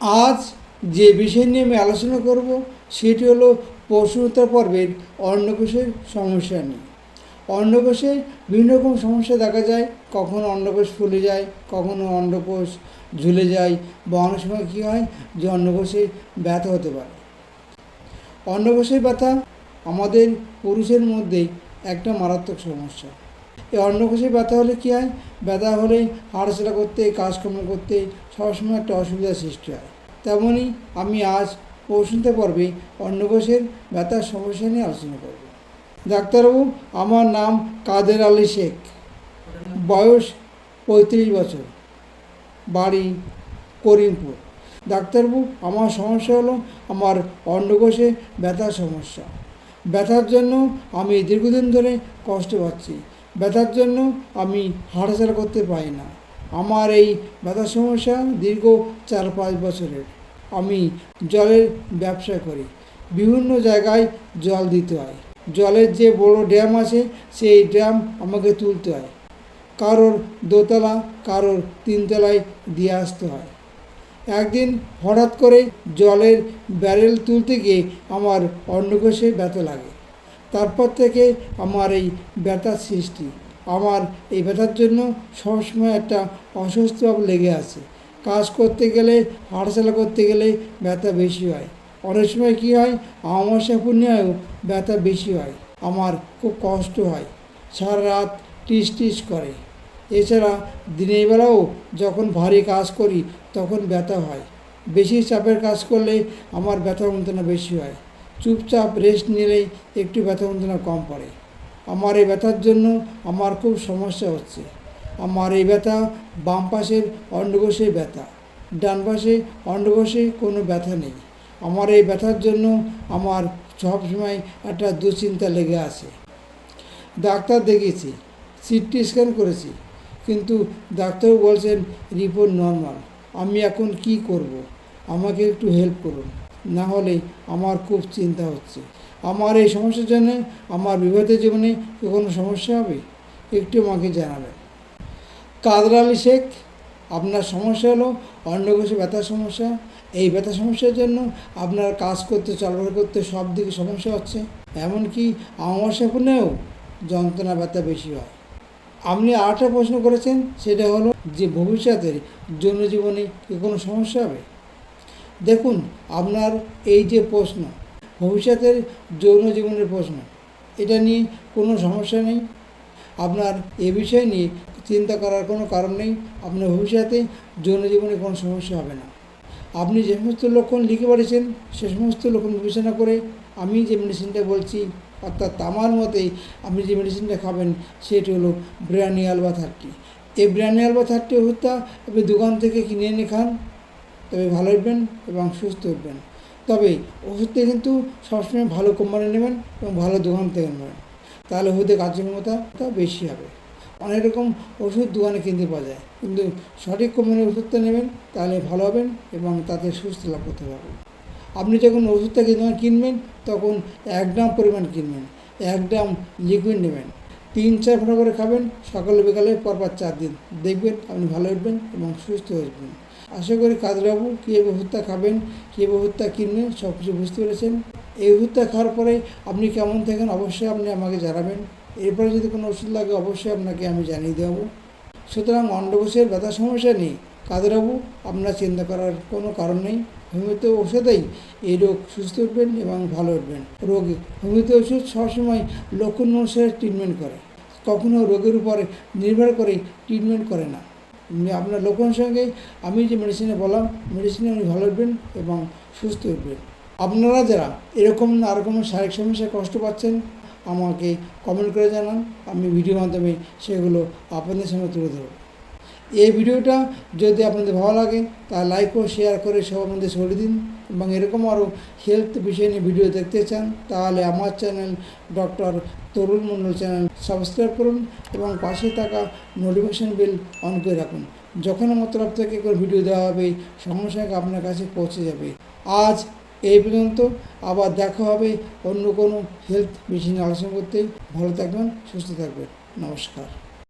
আজ যে বিষয় নিয়ে আমি আলোচনা করব, সেটি হলো প্রশ্নোত্তর পর্বের অন্নকোষের সমস্যা নিয়ে। অন্নকোষে বিভিন্ন রকম সমস্যা দেখা যায়। কখনো অন্নকোষ ফুলে যায়, কখনো অন্ডকোষ ঝুলে যায় বা অনেক সময় কী হয় যে অন্নকোষে ব্যথা হতে পারে। অন্নকোষের ব্যথা আমাদের পুরুষের মধ্যে একটা মারাত্মক সমস্যা। এই অন্নকোষে ব্যথা হলে কী হয়? ব্যথা হলে হাঁটাচলা করতে, কাজকর্ম করতে সবসময় একটা অসুবিধার সৃষ্টি হয়। তেমনই আমি আজ পৌঁছতে পর্বে অন্নকোষের ব্যথার সমস্যা নিয়ে আলোচনা করব। ডাক্তারবাবু, আমার নাম কাদের আলী শেখ। বয়স পঁয়ত্রিশ বছর। বাড়ি করিমপুর। ডাক্তারবাবু, আমার সমস্যা হলো আমার অন্ডকোষে ব্যথার সমস্যা। ব্যথার জন্য আমি দীর্ঘদিন ধরে কষ্ট পাচ্ছি। ব্যথার জন্য আমি হাঁটাচলা করতে পারি না। আমার এই ব্যথার সমস্যা দীর্ঘ চার পাঁচ বছরের। আমি জলের ব্যবসা করি। বিভিন্ন জায়গায় জল দিতে হয়। জলের যে বড় ড্যাম আছে, সেই ড্যাম আমাকে তুলতে হয়। কারোর দোতলা, কারোর তিনতলায় দিয়ে আসতে হয়। একদিন হঠাৎ করে জলের ব্যারেল তুলতে গিয়ে আমার অন্নকোষে ব্যথা লাগে। তারপর থেকে আমার এই ব্যথার সৃষ্টি। আমার এই ব্যথার জন্য সবসময় একটা ভাব লেগে আছে। কাজ করতে গেলে, হাঁটাচলা করতে গেলে ব্যথা বেশি হয়। অনেক সময় কী হয় আমাশা পূর্ণিমায়ও ব্যথা বেশি হয়। আমার খুব কষ্ট হয়। সারা রাত টিস টিস করে। এছাড়া দিনের বেলাও যখন ভারী কাজ করি, তখন ব্যথা হয়। বেশি চাপের কাজ করলে আমার ব্যথা যন্ত্রণা বেশি হয়। চুপচাপ রেস্ট নিলেই একটু ব্যথা যন্ত্রণা কম পড়ে। আমার এই ব্যথার জন্য আমার খুব সমস্যা হচ্ছে। আমার এই ব্যথা বাম পাশের অন্ডকোষে ব্যথা, ডান পাশে অন্ডকোষে কোনো ব্যথা নেই। আমার এই ব্যথার জন্য আমার সবসময় একটা দুশ্চিন্তা লেগে আছে। ডাক্তার দেখিয়েছি সিটি স্ক্যান করেছি, কিন্তু ডাক্তার বলছেন রিপোর্ট নর্মাল আমি এখন কি করব। আমাকে একটু হেল্প করুন। না হলে আমার খুব চিন্তা হচ্ছে। আমার এই সমস্যার জন্য, আমার বিবাহিত জীবনে কি কোনো সমস্যা হবে? একটু আমাকে জানাবেন। কাদর আলী শেখ, আপনার সমস্যা হলো অন্ডকোষে ব্যথার সমস্যা। এই ব্যথা সমস্যার জন্য আপনার কাজ করতে, চলাফেরা করতে সব দিকে সমস্যা হচ্ছে। এমনকি আমাশা পুনেও যন্ত্রণা ব্যথা বেশি হয়। আপনি আরেকটা প্রশ্ন করেছেন, সেটা হলো যে ভবিষ্যতের জন্য জীবনে কি কোনো সমস্যা হবে? দেখুন, আপনার এই যে প্রশ্ন, ভবিষ্যতের যৌন জীবনের প্রশ্ন, এটা নিয়ে কোনো সমস্যা নেই। আপনার এ বিষয় নিয়ে চিন্তা করার কোনো কারণ নেই। আপনার ভবিষ্যতে যৌন জীবনে কোনো সমস্যা হবে না। আপনি যে সমস্ত লক্ষণ লিখে পাঠিয়েছেন সে সমস্ত লক্ষণ বিবেচনা করে আমি যে মেডিসিনটা বলছি, অর্থাৎ আমার মতেই আপনি যে মেডিসিনটা খাবেন, সেটি হলো ব্র্যানি আলবা থার্টি এই ব্র্যানি আলবা থার্টি হত্যা আপনি দোকান থেকে কিনে এনে খান। তবে ভালো উঠবেন এবং সুস্থ উঠবেন তবে ওষুধটা কিন্তু সবসময় ভালো কোম্পানি নেবেন এবং ভালো দোকান থেকে নেবেন। তাহলে ওষুধের কার্যক্ষমতাটা বেশি হবে। অনেক রকম ওষুধ দোকানে কিনতে পাওয়া যায়। কিন্তু সঠিক কোম্পানির ওষুধটা নেবেন, তাহলে ভালো হবেন এবং তাতে সুস্থ লাভ করতে পারবেন। আপনি যখন ওষুধটা যখন কিনবেন, তখন এক গ্রাম পরিমাণ কিনবেন। এক গ্রাম লিকুইড নেবেন। তিন, চার ফোঁটা করে খাবেন। সকালে বিকালে পরপর চার দিন। দেখবেন আপনি ভালো উঠবেন এবং সুস্থ হয়ে আশা করি কাজবাবু কীভাবে হত্যা খাবেন কীভাবে হত্যা কিনবেন সব কিছু বুঝতে পেরেছেন। এই হত্যা খাওয়ার পরে আপনি কেমন থাকেন অবশ্যই আপনি আমাকে জানাবেন। এরপরে যদি কোনো ওষুধ লাগে অবশ্যই আপনাকে আমি জানিয়ে দেবো। সুতরাং অন্ডকোষের ব্যথা সমস্যা নেই। কাদেরবাবু আপনার চিন্তা করার কোনো কারণ নেই। হোমিওপ্যাথি ওষুধেই এই রোগ সুস্থ উঠবেন এবং ভালো উঠবেন। রোগ হোমিওপ্যাথি ওষুধ সবসময় লক্ষণ অনুসারে ট্রিটমেন্ট করে। কখনো রোগের উপরে নির্ভর করে ট্রিটমেন্ট করে না। আপনার লক্ষণ সঙ্গে আমি যে মেডিসিনে বললাম মেডিসিনে উনি ভালো উঠবেন এবং সুস্থ উঠবেন আপনারা যারা এরকম কোনো শারীরিক সমস্যায় কষ্ট পাচ্ছেন, আমাকে কমেন্ট করে জানান। আমি ভিডিও মাধ্যমে সেগুলো আপনাদের সঙ্গে তুলে ধরব। এই ভিডিওটা যদি আপনাদের ভালো লাগে তা লাইক ও শেয়ার করে সব আপনাদের ছড়িয়ে দিন। এবং এরকম আরও হেলথ বিষয় নিয়ে ভিডিও দেখতে চান, তাহলে আমার channel doctor Tarun Mondal channel subscribe করুন এবং পাশে থাকা নোটিফিকেশান বিল অন করে রাখুন। যখন আমার তরফ থেকে কোনো ভিডিও দেওয়া হবে, সঙ্গে সঙ্গে আপনার কাছে পৌঁছে যাবে। আজ এই পর্যন্ত। আবার দেখা হবে অন্য কোনো হেলথ বিষয় নিয়ে আলোচনা করতে। ভালো থাকবেন, সুস্থ থাকবেন। নমস্কার।